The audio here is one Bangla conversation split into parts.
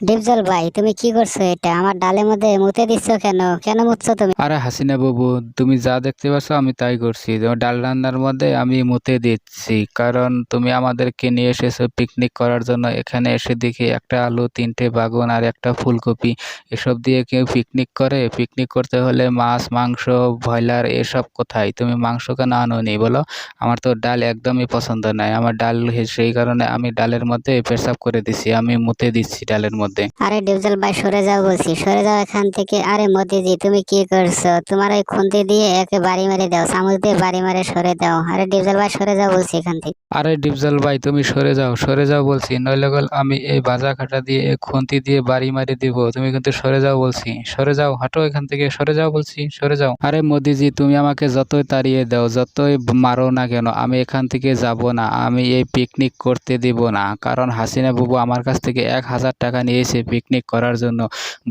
ডিপজল ভাই, তুমি কি করছ এটা? আমার ডালের মধ্যে মুতে দিচ্ছ কেন? কেন মুতছো তুমি? আরে হাসিনা বাবু, তুমি যা দেখতে পাচ্ছ আমি তাই করছি। ডাল রান্নার মধ্যে আমি মুতে দিচ্ছি, কারণ তুমি আমাদেরকে নিয়ে এসেছ পিকনিক করার জন্য। এখানে এসে দেখি একটা আলু, তিনটে বাগুন আর একটা ফুলকপি। এসব দিয়ে কেউ পিকনিক করে? পিকনিক করতে হলে মাছ, মাংস, ব্রয়লার, এসব কোথায়? তুমি মাংস কেন আনো আনোনি? বলো। আমার তো ডাল একদমই পছন্দ নয় আমার ডাল সেই কারণে আমি ডালের মধ্যে পেশাব করে দিছি। আমি মুতে দিচ্ছি ডালের মধ্যে। আরে ডিপজল ভাই সরে যাও বলছি। সরে যাও এখান থেকে। আরে মোদিজি তুমি কি করছ? তোমার ওই খুন্তি দিয়ে একে বাড়ি মেরে দাও চামচ দিয়ে বাড়ি মেরে সরে দাও। আরে ডিপজল ভাই সরে যাও বলছি এখান থেকে। আরে ডিপজল ভাই তুমি সরে যাও সরে যাও বলছি। নইলে গল আমি এই বাজা কাটা দিয়ে এই খুন্তি দিয়ে বাড়ি মারি দিব। তুমি কিন্তু সরে যাও বলছি। সরে যাও হাঁটো এখান থেকে। সরে যাও বলছি সরে যাও। আরে মোদিজি তুমি আমাকে যতই তাড়িয়ে দাও যতই মারো না কেন আমি এখান থেকে যাব না। আমি এই পিকনিক করতে দিব না। কারণ হাসিনা বাবু আমার কাছ থেকে এক হাজার টাকা নিয়েছে পিকনিক করার জন্য।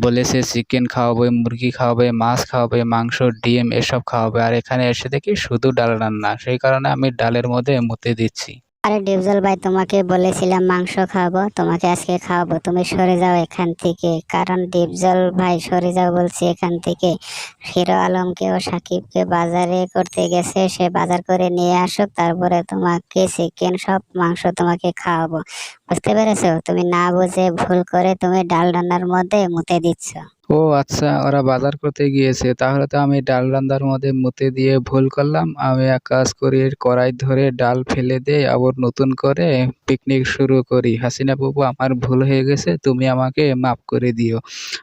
বলেছে চিকেন খাওয়াবে, মুরগি খাওয়াবে, মাছ খাওয়াবে, মাংস, ডিম এসব খাওয়াবে। আর এখানে এসে দেখি শুধু ডাল রান্না। সেই কারণে আমি ডালের মধ্যে মতে দিচ্ছি। আরে ডিপজল ভাই, তোমাকে বলেছিলাম মাংস খাব তোমাকে আজকে খাওয়াবো। তুমি সরে যাও এখান থেকে, কারণ ডিপজল ভাই সরে যাও বলছি এখান থেকে। হিরো আলমকে ও সাকিবকে বাজারে করতে গেছে, সে বাজার করে নিয়ে আসুক, তারপরে তোমাকে চিকেন সব মাংস তোমাকে খাওয়াবো। বুঝতে পেরেছ? তুমি না বুঝে ভুল করে তুমি ডাল রান্নার মধ্যে মুতে দিচ্ছ। ও আচ্ছা ওরা বাজার করতে গিয়েছে। তাহলে তো আমি ডাল রান্নার মধ্যে মুতে দিয়ে ভুল করলাম। আমি এক কাজ করি, কড়াই ধরে ডাল ফেলে দিয়ে আবার নতুন করে পিকনিক শুরু করি। হাসিনা বাবু, আমার ভুল হয়ে গেছে, তুমি আমাকে মাফ করে দিও।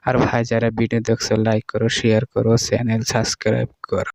আর ভাই যারা ভিডিও দেখছ লাইক করো শেয়ার করো চ্যানেল সাবস্ক্রাইব করো।